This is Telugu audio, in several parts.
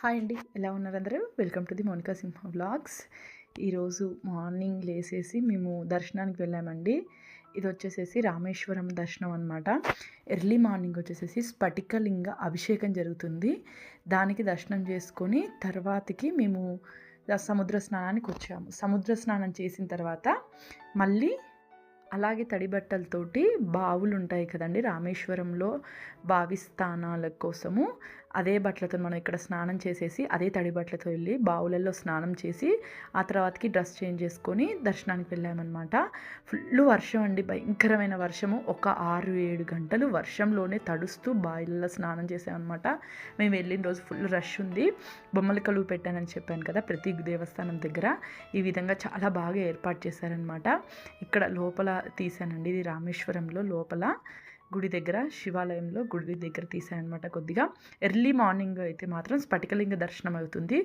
హాయ్ అండి. ఎలా ఉన్నారు అందరూ? Welcome to the Monika Simha vlogs. ఈరోజు మార్నింగ్ లేసేసి మేము దర్శనానికి వెళ్ళామండి. ఇది వచ్చేసేసి రామేశ్వరం దర్శనం అనమాట ఎర్లీ మార్నింగ్ వచ్చేసేసి స్ఫటికలింగ అభిషేకం జరుగుతుంది. దానికి దర్శనం చేసుకొని తర్వాతకి మేము సముద్ర స్నానానికి వచ్చాము. సముద్ర స్నానం చేసిన తర్వాత మళ్ళీ అలాగే తడి బట్టలతోటి బావులు ఉంటాయి కదండి రామేశ్వరంలో బావి స్థానాల కోసము. అదే బట్టలతో మనం ఇక్కడ స్నానం చేసేసి అదే తడి బట్టలతో వెళ్ళి బావులలో స్నానం చేసి ఆ తర్వాతకి డ్రెస్ చేంజ్ చేసుకొని దర్శనానికి వెళ్ళామన్నమాట. ఫుల్ వర్షం అండి. భయంకరమైన వర్షము. ఒక ఆరు ఏడు గంటలు వర్షంలోనే తడుస్తూ బావిలలో స్నానం చేసామన్నమాట. మేము వెళ్ళిన రోజు ఫుల్ రష్ ఉంది. బొమ్మల కలువు పెట్టానని చెప్పాను కదా ప్రతి దేవస్థానం దగ్గర. ఈ విధంగా చాలా బాగా ఏర్పాటు చేశారనమాట ఇక్కడ లోపల తీసానండి ఇది రామేశ్వరంలో లోపల. గుడి దగ్గర శివాలయంలో గుడి దగ్గర తీసానమాట కొద్దిగా. ఎర్లీ మార్నింగ్ అయితే మాత్రం స్ఫటికలింగ దర్శనం అవుతుంది.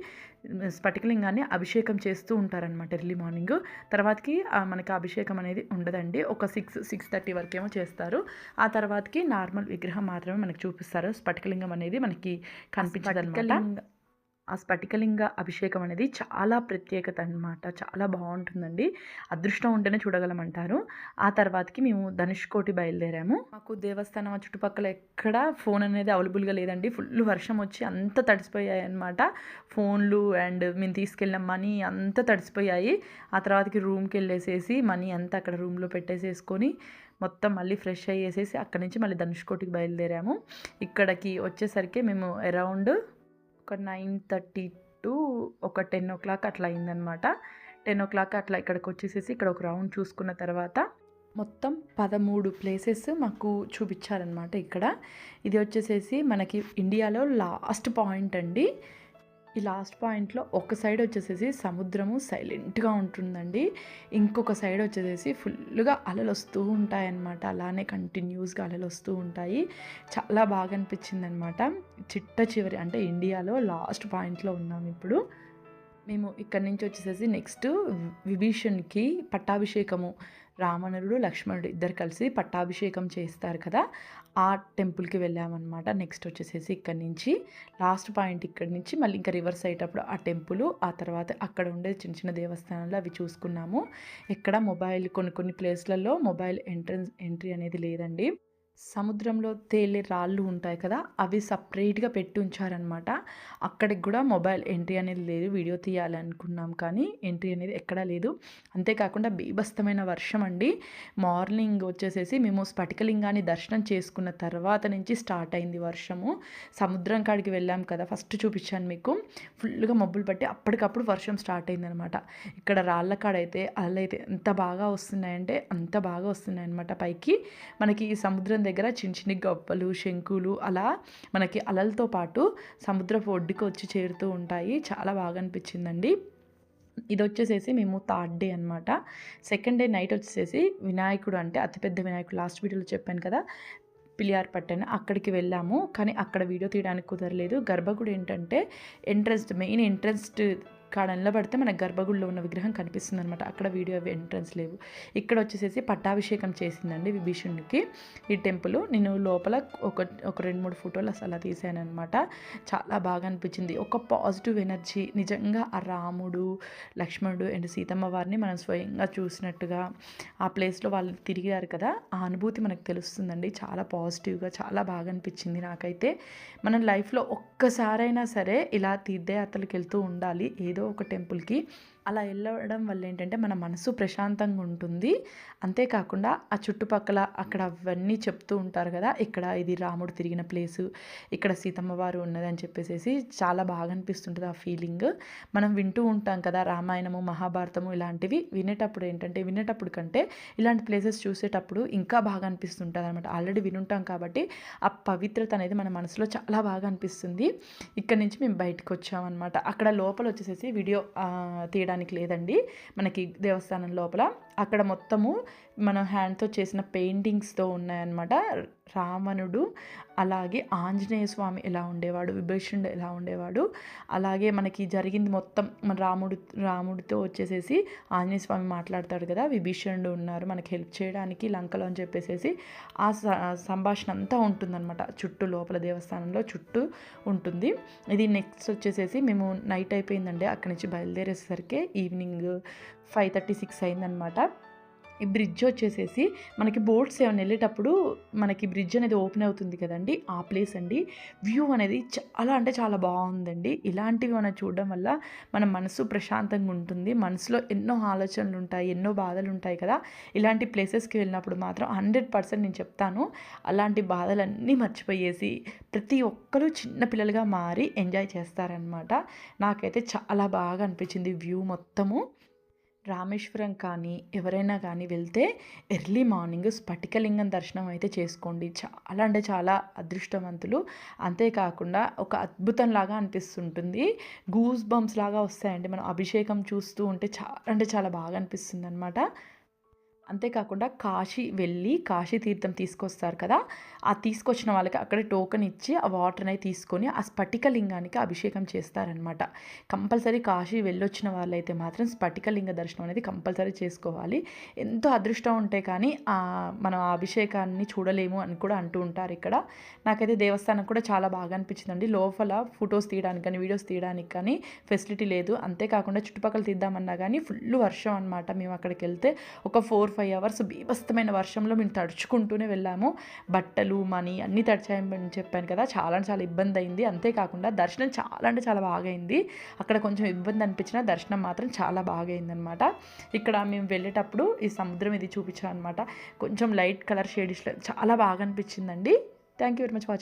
స్ఫటికలింగాన్ని అభిషేకం చేస్తూ ఉంటారనమాట ఎర్లీ మార్నింగ్. తర్వాతకి మనకి అభిషేకం అనేది ఉండదండి. ఒక సిక్స్ సిక్స్ థర్టీ వరకేమో చేస్తారు. ఆ తర్వాతకి నార్మల్ విగ్రహం మాత్రమే మనకు చూపిస్తారు. స్ఫటికలింగం అనేది మనకి కనిపించదు ఆ స్ఫటికలింగ అభిషేకం అనేది చాలా ప్రత్యేకత అనమాట చాలా బాగుంటుందండి అదృష్టం ఉంటేనే చూడగలమంటారు. ఆ తర్వాతకి మేము ధనుష్కోటి బయలుదేరాము. మాకు దేవస్థానం చుట్టుపక్కల ఎక్కడ ఫోన్ అనేది అవైలబుల్గా లేదండి. ఫుల్ వర్షం వచ్చి అంత తడిసిపోయాయి అనమాట ఫోన్లు అండ్ మేము తీసుకెళ్ళిన మనీ అంత తడిసిపోయాయి. ఆ తర్వాతకి రూమ్కి వెళ్ళేసేసి మనీ అంతా అక్కడ రూమ్లో పెట్టేసేసుకొని మొత్తం మళ్ళీ ఫ్రెష్ అయ్యేసేసి అక్కడి నుంచి మళ్ళీ ధనుష్కోటికి బయలుదేరాము. ఇక్కడికి వచ్చేసరికి మేము అరౌండ్ ఒక నైన్ థర్టీ టు ఒక టెన్ ఓ క్లాక్ అట్లా అయిందనమాట. టెన్ ఓ క్లాక్ అట్లా ఇక్కడికి వచ్చేసేసి ఇక్కడ ఒక రౌండ్ చూసుకున్న తర్వాత మొత్తం పదమూడు ప్లేసెస్ మాకు చూపించారనమాట ఇక్కడ. ఇది వచ్చేసేసి మనకి ఇండియాలో లాస్ట్ పాయింట్ అండి. ఈ లాస్ట్ పాయింట్లో ఒక సైడ్ వచ్చేసేసి సముద్రము సైలెంట్గా ఉంటుందండి. ఇంకొక సైడ్ వచ్చేసేసి ఫుల్గా అలలు వస్తూ ఉంటాయన్నమాట. అలానే కంటిన్యూస్గా అలలు వస్తూ ఉంటాయి. చాలా బాగా అనిపించింది అనమాట చిట్ట చివరి అంటే ఇండియాలో లాస్ట్ పాయింట్లో ఉన్నాం ఇప్పుడు. మేము ఇక్కడి నుంచి వచ్చేసేసి నెక్స్ట్ విభీషణ్కి పట్టాభిషేకము రావణుడు లక్ష్మణుడు ఇద్దరు కలిసి పట్టాభిషేకం చేస్తారు కదా. ఆ టెంపుల్కి వెళ్ళామన్నమాట. నెక్స్ట్ వచ్చేసేసి ఇక్కడ నుంచి లాస్ట్ పాయింట్ ఇక్కడ నుంచి మళ్ళీ ఇంకా రివర్స్ అయ్యేటప్పుడు ఆ టెంపుల్ ఆ తర్వాత అక్కడ ఉండే చిన్న చిన్న దేవస్థానాలు అవి చూసుకున్నాము. ఇక్కడ మొబైల్ కొన్ని కొన్ని ప్లేస్లలో మొబైల్ ఎంట్రన్స్ ఎంట్రీ అనేది లేదండి. సముద్రంలో తేలే రాళ్ళు ఉంటాయి కదా అవి సపరేట్గా పెట్టి ఉంచారనమాట అక్కడికి కూడా మొబైల్ ఎంట్రీ అనేది లేదు వీడియో తీయాలనుకున్నాం కానీ ఎంట్రీ అనేది ఎక్కడా లేదు. అంతేకాకుండా బీభస్తమైన వర్షం అండి. మార్నింగ్ వచ్చేసేసి మేము స్ఫటికలింగాన్ని దర్శనం చేసుకున్న తర్వాత నుంచి స్టార్ట్ అయింది వర్షము. సముద్రం కాడికి వెళ్ళాం కదా ఫస్ట్ చూపించాను మీకు. ఫుల్గా మబ్బులు పట్టి అప్పటికప్పుడు వర్షం స్టార్ట్ అయిందనమాట ఇక్కడ రాళ్ళ కాడైతే అలైతే ఎంత బాగా వస్తున్నాయంటే అంత బాగా వస్తున్నాయి అనమాట పైకి. మనకి ఈ సముద్రం దగ్గర చిన్న చిన్న గొప్పలు శంకులు అలా మనకి అలలతో పాటు సముద్రపు ఒడ్డుకు వచ్చి చేరుతూ ఉంటాయి. చాలా బాగా అనిపించిందండి. ఇది వచ్చేసేసి మేము థర్డ్ డే అనమాట సెకండ్ డే నైట్ వచ్చేసేసి వినాయకుడు అంటే అతిపెద్ద వినాయకుడు. లాస్ట్ వీడియోలో చెప్పాను కదా పిలియార్ పట్టణ అక్కడికి వెళ్ళాము. కానీ అక్కడ వీడియో తీయడానికి కుదరలేదు. గర్భగుడి ఏంటంటే ఎంట్రన్స్ మెయిన్ ఎంట్రన్స్ కాడ నిలబడితే మన గర్భగుడిలో ఉన్న విగ్రహం కనిపిస్తుంది అనమాట అక్కడ వీడియో ఎంట్రన్స్ లేవు. ఇక్కడ వచ్చేసేసి పట్టాభిషేకం చేసిందండి విభీషణుడికి ఈ టెంపుల్. నేను లోపల ఒక ఒక రెండు మూడు ఫోటోలు అసలు తీసాను అనమాట చాలా బాగా అనిపించింది. ఒక పాజిటివ్ ఎనర్జీ నిజంగా ఆ రాముడు లక్ష్మణుడు అండ్ సీతమ్మ వారిని మనం స్వయంగా చూసినట్టుగా ఆ ప్లేస్లో వాళ్ళు తిరిగారు కదా ఆ అనుభూతి మనకు తెలుస్తుందండి. చాలా పాజిటివ్గా చాలా బాగా అనిపించింది నాకైతే. మనం లైఫ్లో ఒక్కసారైనా సరే ఇలా తీర్థయాత్రలకు వెళ్తూ ఉండాలి. ఏదో ఒక టెంపుల్కి. అలా వెళ్ళడం వల్ల ఏంటంటే మన మనసు ప్రశాంతంగా ఉంటుంది. అంతేకాకుండా ఆ చుట్టుపక్కల అక్కడ అవన్నీ చెప్తూ ఉంటారు కదా ఇక్కడ ఇది రాముడు తిరిగిన ప్లేసు ఇక్కడ సీతమ్మ వారు ఉన్నదని చెప్పేసి చాలా బాగా అనిపిస్తుంటుంది ఆ ఫీలింగ్. మనం వింటూ ఉంటాం కదా రామాయణము మహాభారతము ఇలాంటివి వినేటప్పుడు ఏంటంటే వినేటప్పుడు కంటే ఇలాంటి ప్లేసెస్ చూసేటప్పుడు ఇంకా బాగా అనిపిస్తుంటుంది అనమాట ఆల్రెడీ వినుంటాం కాబట్టి ఆ పవిత్రత అనేది మన మనసులో చాలా బాగా అనిపిస్తుంది. ఇక్కడ నుంచి మేము బయటకు వచ్చామన్నమాట. అక్కడ లోపల వచ్చేసేసి వీడియో తీయడానికి లేదండి. మనకి దేవస్థానం లోపల. అక్కడ మొత్తము మనం హ్యాండ్తో చేసిన పెయింటింగ్స్తో ఉన్నాయన్నమాట. రావణుడు అలాగే ఆంజనేయ స్వామి ఎలా ఉండేవాడు విభీషణుడు ఎలా ఉండేవాడు అలాగే మనకి జరిగింది మొత్తం మన రాముడు రాముడితో వచ్చేసేసి ఆంజనేయ స్వామి మాట్లాడతాడు కదా విభీషణుడు ఉన్నారు మనకి హెల్ప్ చేయడానికి లంకలో అని చెప్పేసేసి ఆ స- సంభాషణ అంతా ఉంటుందన్నమాట. చుట్టూ లోపల దేవస్థానంలో చుట్టూ ఉంటుంది. ఇది నెక్స్ట్ వచ్చేసేసి మేము నైట్ అయిపోయిందండి. అక్కడి నుంచి బయలుదేరేసరికి ఈవినింగ్ ఫైవ్ థర్టీ సిక్స్ అయిందనమాట. ఈ బ్రిడ్జ్ వచ్చేసేసి మనకి బోట్స్ ఏమైనా వెళ్ళేటప్పుడు మనకి బ్రిడ్జ్ అనేది ఓపెన్ అవుతుంది కదండి ఆ ప్లేస్ అండి. వ్యూ అనేది చాలా అంటే చాలా బాగుందండి. ఇలాంటివి మనం చూడడం వల్ల మన మనసు ప్రశాంతంగా ఉంటుంది. మనసులో ఎన్నో ఆలోచనలు ఉంటాయి ఎన్నో బాధలు ఉంటాయి కదా. ఇలాంటి ప్లేసెస్కి వెళ్ళినప్పుడు మాత్రం హండ్రెడ్ పర్సెంట్ నేను చెప్తాను. అలాంటి బాధలన్నీ మర్చిపోయేసి ప్రతి ఒక్కరూ చిన్న పిల్లలుగా మారి ఎంజాయ్ చేస్తారనమాట నాకైతే చాలా బాగా అనిపించింది వ్యూ మొత్తము. రామేశ్వరం కానీ ఎవరైనా కానీ వెళ్తే ఎర్లీ మార్నింగ్ స్ఫటికలింగం దర్శనం అయితే చేసుకోండి. చాలా అంటే చాలా అదృష్టవంతులు. అంతేకాకుండా ఒక అద్భుతంలాగా అనిపిస్తుంటుంది. గూస్ బంప్స్ లాగా వస్తాయండి. మనం అభిషేకం చూస్తూ ఉంటే చాలా అంటే చాలా బాగా అనిపిస్తుంది అనమాట అంతేకాకుండా కాశీ వెళ్ళి కాశీ తీర్థం తీసుకొస్తారు కదా ఆ తీసుకొచ్చిన వాళ్ళకి అక్కడ టోకెన్ ఇచ్చి ఆ వాటర్ని తీసుకొని ఆ స్ఫటికలింగానికి అభిషేకం చేస్తారనమాట కంపల్సరీ కాశీ వెళ్ళొచ్చిన వాళ్ళైతే మాత్రం స్ఫటికలింగ దర్శనం అనేది కంపల్సరీ చేసుకోవాలి. ఎంతో అదృష్టం ఉంటే కానీ మనం ఆ అభిషేకాన్ని చూడలేము అని కూడా అంటూ ఉంటారు ఇక్కడ. నాకైతే దేవస్థానం కూడా చాలా బాగా అనిపించిందండి. లోపల ఫొటోస్ తీయడానికి కానీ వీడియోస్ తీయడానికి కానీ ఫెసిలిటీ లేదు. అంతేకాకుండా చుట్టుపక్కల తీద్దామన్నా కానీ ఫుల్ వర్షం అనమాట మేము అక్కడికి వెళ్తే ఒక ఫోర్ ఫైవ్ ఫైవ్ అవర్స్ బీభస్తమైన వర్షంలో మేము తడుచుకుంటూనే వెళ్ళాము. బట్టలు మనీ అన్నీ తడిచాయని చెప్పాను కదా చాలా అంటే చాలా ఇబ్బంది అయింది. అంతేకాకుండా దర్శనం చాలా అంటే చాలా బాగా అయింది. అక్కడ కొంచెం ఇబ్బంది అనిపించిన దర్శనం మాత్రం చాలా బాగా అయిందనమాట ఇక్కడ మేము వెళ్ళేటప్పుడు ఈ సముద్రం ఇది చూపించాను అనమాట కొంచెం లైట్ కలర్ షేడిష్లో చాలా బాగా అనిపించిందండి. Thank you very much watching